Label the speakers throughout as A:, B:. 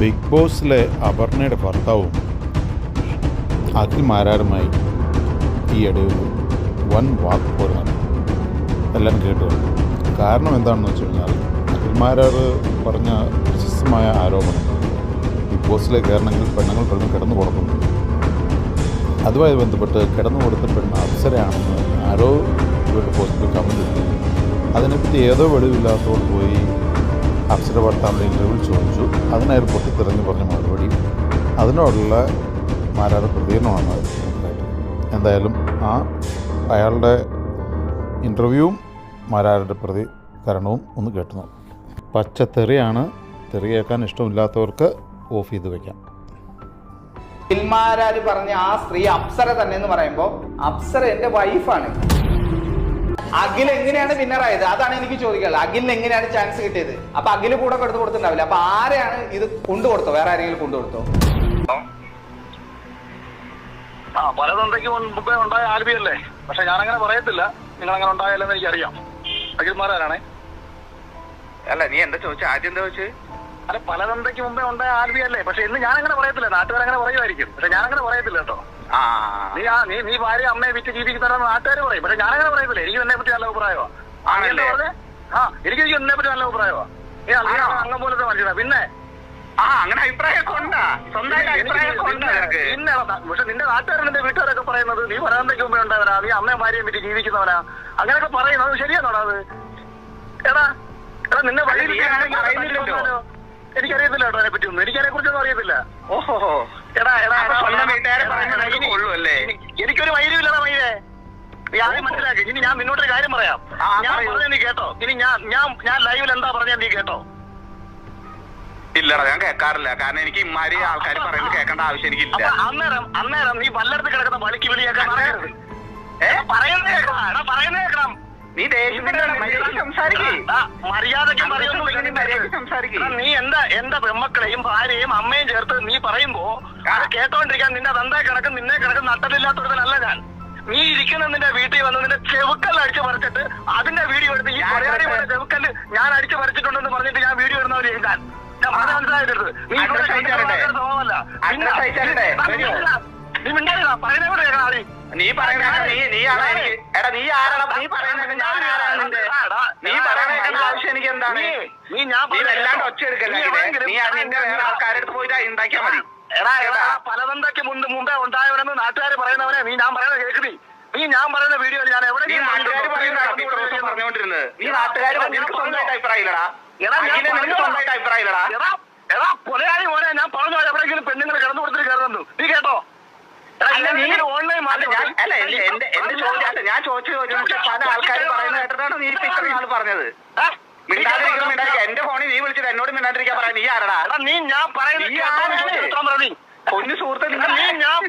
A: Big ബോസിലെ അപർണയുടെ ഭർത്താവും അഖിൽ മാരാരുമായി ഈയിടെ ഒരു വൻ വാക്ക് പോലാണ് എല്ലാം കേട്ടു. കാരണം എന്താണെന്ന് വെച്ച് കഴിഞ്ഞാൽ അഖിൽമാരാർ പറഞ്ഞ പ്രശസ്തമായ ആരോപണം ബിഗ് ബോസിലെ കയറണമെങ്കിൽ പെണ്ണുങ്ങൾ പെണ്ണ് കിടന്നു കൊടുക്കുന്നു. അതുമായി ബന്ധപ്പെട്ട് കിടന്നു കൊടുത്ത പെണ്ണ് അപ്സരയാണെന്ന് ആരോ ഇവരുടെ പോസ്റ്റിൽ കമന്റ് ഇട്ടു അതിനെപ്പറ്റി ഏതോ വെളിവില്ലാത്തതോട് പോയി അപ്സര ഭർത്താവിന്റെ ചോദിച്ചു ചോദിച്ചു അതിനയാൾ പൊട്ടിത്തെറിഞ്ഞ് പറഞ്ഞ മറുപടി. അതിനോടുള്ള മാരാട പ്രതികരണമാണ് എന്തായാലും ആ അയാളുടെ ഇന്റർവ്യൂവും മാരാരുടെ പ്രതികരണവും ഒന്ന് കേട്ടു നോക്കാം. പച്ച തെറിയാണ്. തെറി കേൾക്കാൻ ഇഷ്ടമില്ലാത്തവർക്ക് ഓഫ് ചെയ്ത് വയ്ക്കാം
B: പറഞ്ഞ ആ സ്ത്രീ അപ്സര തന്നെ എന്ന് പറയുമ്പോൾ അപ്സര എന്റെ വൈഫാണ് അഖിൽ എങ്ങനെയാണ് വിന്നറായത് അതാണ് എനിക്ക് ചോദിക്കാനുള്ളത്. അഖിലിന് എങ്ങനെയാണ് ചാൻസ് കിട്ടിയത്? അപ്പൊ അഖിൽ കൂടെ കൊടുത്ത് കൊടുത്തിട്ടുണ്ടാവില്ല? അപ്പൊ ആരെയാണ് ഇത് കൊണ്ടുകൊടുത്തോ വേറെ ആരെങ്കിലും കൊണ്ടുകൊടുത്തോ
C: ആ പല തന്തയ്ക്ക് മുമ്പേ ഉണ്ടായ ആൽബിയല്ലേ പക്ഷെ ഞാനങ്ങനെ പറയത്തില്ല. നിങ്ങൾ അങ്ങനെ ഉണ്ടായാലെന്ന് എനിക്കറിയാം. അഖിൽമാരാണേ
D: അല്ല നീ എന്താ ചോദിച്ച? ആദ്യം എന്താ ചോദിച്ചു?
C: അല്ല പല തന്തയ്ക്ക് മുമ്പേ ഉണ്ടായ ആൽബി അല്ലേ? പക്ഷെ ഇന്ന് ഞാനങ്ങനെ പറയത്തില്ല. നാട്ടുകാരങ്ങനെ പറയുമായിരിക്കും. പക്ഷെ ഞാനങ്ങനെ പറയത്തില്ല കേട്ടോ. നീ ആ നീ നീ ഭാര്യ അമ്മയെ വിറ്റ് ജീവിക്കുന്നവരെന്ന് നാട്ടുകാർ പറയും. പക്ഷെ ഞാനങ്ങനെ പറയത്തില്ല. എനിക്ക് എന്നെ പറ്റി നല്ല അഭിപ്രായമാണ്
D: ആണല്ലേ?
C: ആ എനിക്ക് എന്നെ പറ്റി നല്ല അഭിപ്രായമാണ് നീ നീ
D: ആണോ?
C: അങ്ങം പോലത്തെ മനുഷ്യനാ. പിന്നെ?
D: ആ അങ്ങനെ അഭിപ്രായമൊക്കെ ഉണ്ടാ? സ്വന്തമായിട്ട് അഭിപ്രായമൊക്കെ ഉണ്ടാ
C: പിന്നെ പക്ഷെ നിന്റെ നാട്ടുകാരൻ നിന്റെ വീട്ടുകാരൊക്കെ പറയുന്നത് നീ പരാന്തയ്ക്ക് മുമ്പേ ഉണ്ടാവനാ നീ അമ്മയും ഭാര്യയും വിറ്റ് ജീവിക്കുന്നവനാ. അങ്ങനെയൊക്കെ പറയുന്നത് ശരിയാണോടാ അത്? എടാ എടാ നിന്നെ വഴി
D: പറയുന്നില്ലല്ലോ.
C: എനിക്കറിയത്തില്ല കേട്ടോ അതിനെ പറ്റി ഒന്നും എനിക്കതിനെ കുറിച്ചൊന്നും അറിയത്തില്ല.
D: ഓഹോ.
C: എടാ എടാ
D: സ്വന്തം വീട്ടുകാരെ
C: എടാ,
D: നിനക്ക്
C: ഇനി-
D: കൊള്ളൂ അല്ലേ?
C: എനിക്കൊരു വൈര്യമില്ലടാ മൈരേ നീ ആദ്യം മനസ്സിലാക്കി. ഇനി ഞാൻ നിന്നോട്ടൊരു കാര്യം പറയാം. ഞാൻ
D: പറയൂ.
C: പറഞ്ഞ നീ കേട്ടോ. ഇനി ഞാൻ ഞാൻ ഞാൻ ലൈവിൽ എന്താ പറഞ്ഞ നീ കേട്ടോ.
D: ഇല്ലടാ ഞാൻ കേൾക്കാറില്ല കാരണം എനിക്ക് ഇമാരി ആൾക്കാർ പറയുന്നത് കേൾക്കേണ്ട ആവശ്യം എനിക്കില്ല.
C: അന്നേരം അന്നേരം നീ വല്ലടത്ത് കിടക്കുന്ന വലിക്ക് വിളിയാക്കാൻ പറയരുത് ഏ? പറയുന്നത് കേൾക്കണം. പറയുന്നത് കേൾക്കണം.
D: നീ ദേഷ്യം മര്യാദയ്ക്ക് സംസാരിക്കേ.
C: മര്യാദയ്ക്ക് പറയുന്നു
D: നീ മര്യാദയ്ക്ക് സംസാരിക്ക്.
C: നീ എന്താ എന്റെ പെമ്മക്കളെയും ഭാര്യയും അമ്മയും ചേർത്ത് നീ പറയുമ്പോ അത് കേട്ടോണ്ടിരിക്കാൻ നിന്റെ തന്ത കിടക്കും നിന്നെ കിടക്കും നട്ടലില്ലാത്തവരല്ല ഞാൻ നീ ഇരിക്കുന്ന നിന്റെ വീട്ടിൽ വന്ന് നിന്റെ ചെവുക്കല്ല് അടിച്ചു പറിച്ചിട്ട് അതിന്റെ വീഡിയോ എടുത്ത് ഈ
D: ഞാൻ
C: കൊലയാളി
D: ഇവിടെ-
C: പോലെ ചെവുക്കല്ല് ഞാൻ അടിച്ചു പറിച്ചിട്ടുണ്ടെന്ന് പറഞ്ഞിട്ട് ഞാൻ വീഡിയോ ഇടുന്നവര് ഞാൻ നീ ഇവിടെ? സ്വഭാവമല്ല. നീ. നീ. പറയുന്നത് ആദ്യം.
D: പറയുന്ന നീ നീ ആരാ എടാ നീ പറയുന്നത് ഞാൻ ആരാണ് നീ പറയുന്ന അതിന്റെ ആവശ്യം എനിക്ക് എന്താണ്?
C: നീ- നീ ഞാൻ
D: നീ വല്ലാണ്ട് ഒച്ച എടുക്കല്ലേ
C: നീ
D: നിന്റെ വേറെ ആൾക്കാരുടെ അടുത്ത് പോയിട്ട് ഉണ്ടാക്കിയാ മതി.
C: എടാ എടാ പലതന്തയ്ക്ക് മുമ്പ് മുമ്പേ ഉണ്ടായവനെന്ന് നാട്ടുകാർ പറയുന്നവനെ നീ ഞാൻ പറയുന്നത് കേൾക്കണി നീ ഞാൻ പറയുന്ന വീഡിയോ ഞാൻ
D: നീ
C: എവിടെയെങ്കിലും
D: നാട്ടുകാർ പറഞ്ഞുകൊണ്ടിരുന്നത്. നീ നാട്ടുകാർ സ്വന്തമായിട്ട് അഭിപ്രായമില്ലടാ. എടാ സ്വന്തമായിട്ട് അഭിപ്രായമില്ലടാ.
C: എടാ കൊലയാളി മോനെ ഞാൻ പറഞ്ഞു എവിടെയെങ്കിലും പെണ്ണുങ്ങൾ കിടന്നു കൊടുത്തിട്ട് കയറുന്നു നീ കേട്ടോ?
D: നീ ഞാൻ ചോദിച്ചു പല ആൾക്കാർ പറയുന്ന കേട്ടിട്ടാണ് നീ ഇത്ര ആൾ പറഞ്ഞത്. എന്റെ ഫോണിൽ നീ വിളിച്ചിട്ട് എന്നോട് മിണ്ടാതിരിക്കാൻ പറയാം നീ ആരടാ?
C: നീ ഞാൻ പറയുന്നത്.
D: പൊന്നു സുഹൃത്തെ
C: നീ ഞാൻ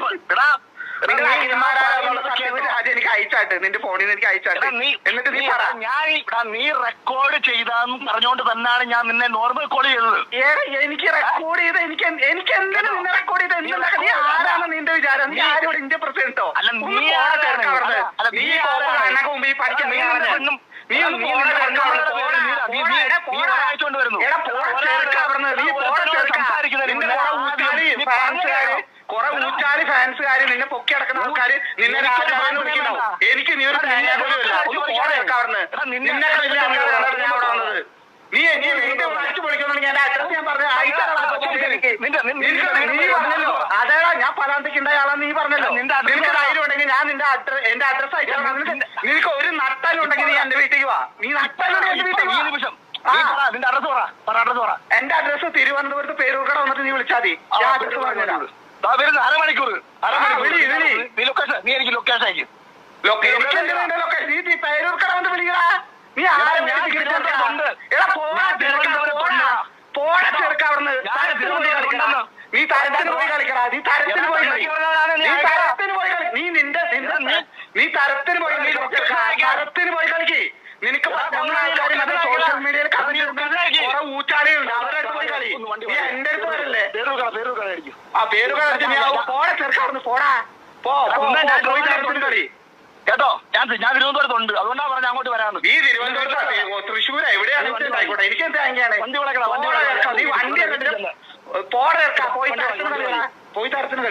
D: എനിക്ക് അയച്ചാട്ട് നിന്റെ ഫോണിൽ നിന്ന് എനിക്ക് അയച്ചാട്ട്. എന്നിട്ട് നീ പറ.
C: ഞാൻ നീ റെക്കോർഡ് ചെയ്താന്ന് പറഞ്ഞുകൊണ്ട് തന്നെയാണ് ഞാൻ നിന്നെ നോർമൽ കോൾ ചെയ്തത്.
D: എനിക്ക് റെക്കോർഡ് ചെയ്ത് എനിക്ക് എനിക്ക് എന്തിനാ നിന്നെ റെക്കോർഡ് ചെയ്ത്? എന്തുണ്ടാ നീ ആരാണ് നിന്റെ വിചാരം. നീ ആരോട് ഇന്ത്യ പ്രസിഡന്റോ
C: അല്ല, നീ ആരാണ്? അല്ല,
D: നീ
C: നീ
D: കോപ്പ്
C: ആരാണ്?
D: കണ്ണൊക്കെ മുമ്പ് ഈ പഠിക്കാൻ
C: നീ? ഒന്നും-
D: നീ ഒന്ന്.
C: വായിച്ചോണ്ട് വരുന്നു.
D: കുറെ
C: നീ
D: ഫാൻസുകാര് നിന്നെ പൊക്കി അടക്കുന്ന ആൾക്കാര് നിന്നെ രാജാവെന്ന് വിളിക്കണ്ടാവും. എനിക്ക് നീ ഒരു
C: നിന്നെ നിന്നെ
D: നീ എന്റെ അഡ്രസ് ഞാൻ പറഞ്ഞു അതേടാ ഞാൻ ആളാന്ന് നീ പറഞ്ഞല്ലോ.
C: നിന്റെ
D: നിനക്ക് ധൈര്യം ഉണ്ടെങ്കിൽ ഞാൻ നിന്റെ അഡ്രസ് എന്റെ അഡ്രസ് അയച്ചാൽ നിനക്ക് ഒരു നട്ടലുണ്ടെങ്കിൽ നീ എന്റെ വീട്ടിലേക്ക് വാ. നീ നട്ടലുണ്ടെങ്കിൽ എന്റെ
C: ഇപ്പൊ
D: വീട്ടിലേക്ക് വാ.
C: നിമിഷം. നിന്റെ അഡ്രസ് പറ. പറ അഡ്രസ് പറ.
D: എന്റെ അഡ്രസ് തിരുവനന്തപുരത്ത് പേരൂർക്കട വന്നിട്ട് നീ വിളിച്ചാൽ മതി. ഞാൻ അഡ്രസ് പറഞ്ഞുതരാം.
C: വരുന്ന അരമണിക്കൂർ അരമണിക്കൂർ. നീ ലൊക്കേഷൻ നീ എനിക്ക് ലൊക്കേഷൻ അയക്കും.
D: ലൊക്കേഷൻ? നീ പേരൂർക്കട വന്ന് വിളിക്കടാ. നീ ആരെ
C: ഞാൻ
D: വിളിച്ച്
C: തിരുവനന്തപുരത്തുണ്ട്.
D: എടാ പോടാ
C: ഞാൻ
D: ചെറുക്കാ,
C: തിരുവനന്തപുരത്തുണ്ട്.
D: പോടാ. പോടാ ചെറുക്കാ അവിടുന്ന്
C: ഞാൻ
D: തരത്തിന് പോയി കളിക്കടാ
C: തിരുവനന്തപുരത്തുണ്ട്.
D: നീ തരത്തിന് പോയി കളിക്കടാ നീ തരത്തിന് പോയി
C: നീ
D: നീ തരത്തിന് പോയി നീ നിന്റെ നിന്റെ
C: നീ-
D: നീ തരത്തിന് പോയി നീ തരത്തിന് പോയി കളിക്ക്. നിനക്ക് പറ്റുന്ന ആൾക്കാർ മറ്റേ സോഷ്യൽ മീഡിയയിൽ കണ്ടിട്ടുണ്ട്. കുറെ ഊച്ചാളികളുണ്ട് അവരുടെ അടുത്ത് പോയി കളി. നീ എന്റെ അടുത്ത് വരല്ലേ ആ പോടാ പോടാ. പോ പോയി തരത്തിന് കളി.
C: കേട്ടോ ഞാൻ ഞാൻ തിരുവനന്തപുരത്തുണ്ട് അതുകൊണ്ടാ പറഞ്ഞ അങ്ങോട്ട് വരാന്ന്.
D: നീ തിരുവനന്തപുരത്ത് തൃശ്ശൂർ എവിടെയാണ് ആയിക്കോട്ടെ എനിക്ക് എന്താ
C: വണ്ടി വണ്ടി
D: പോയി പോയി കളി.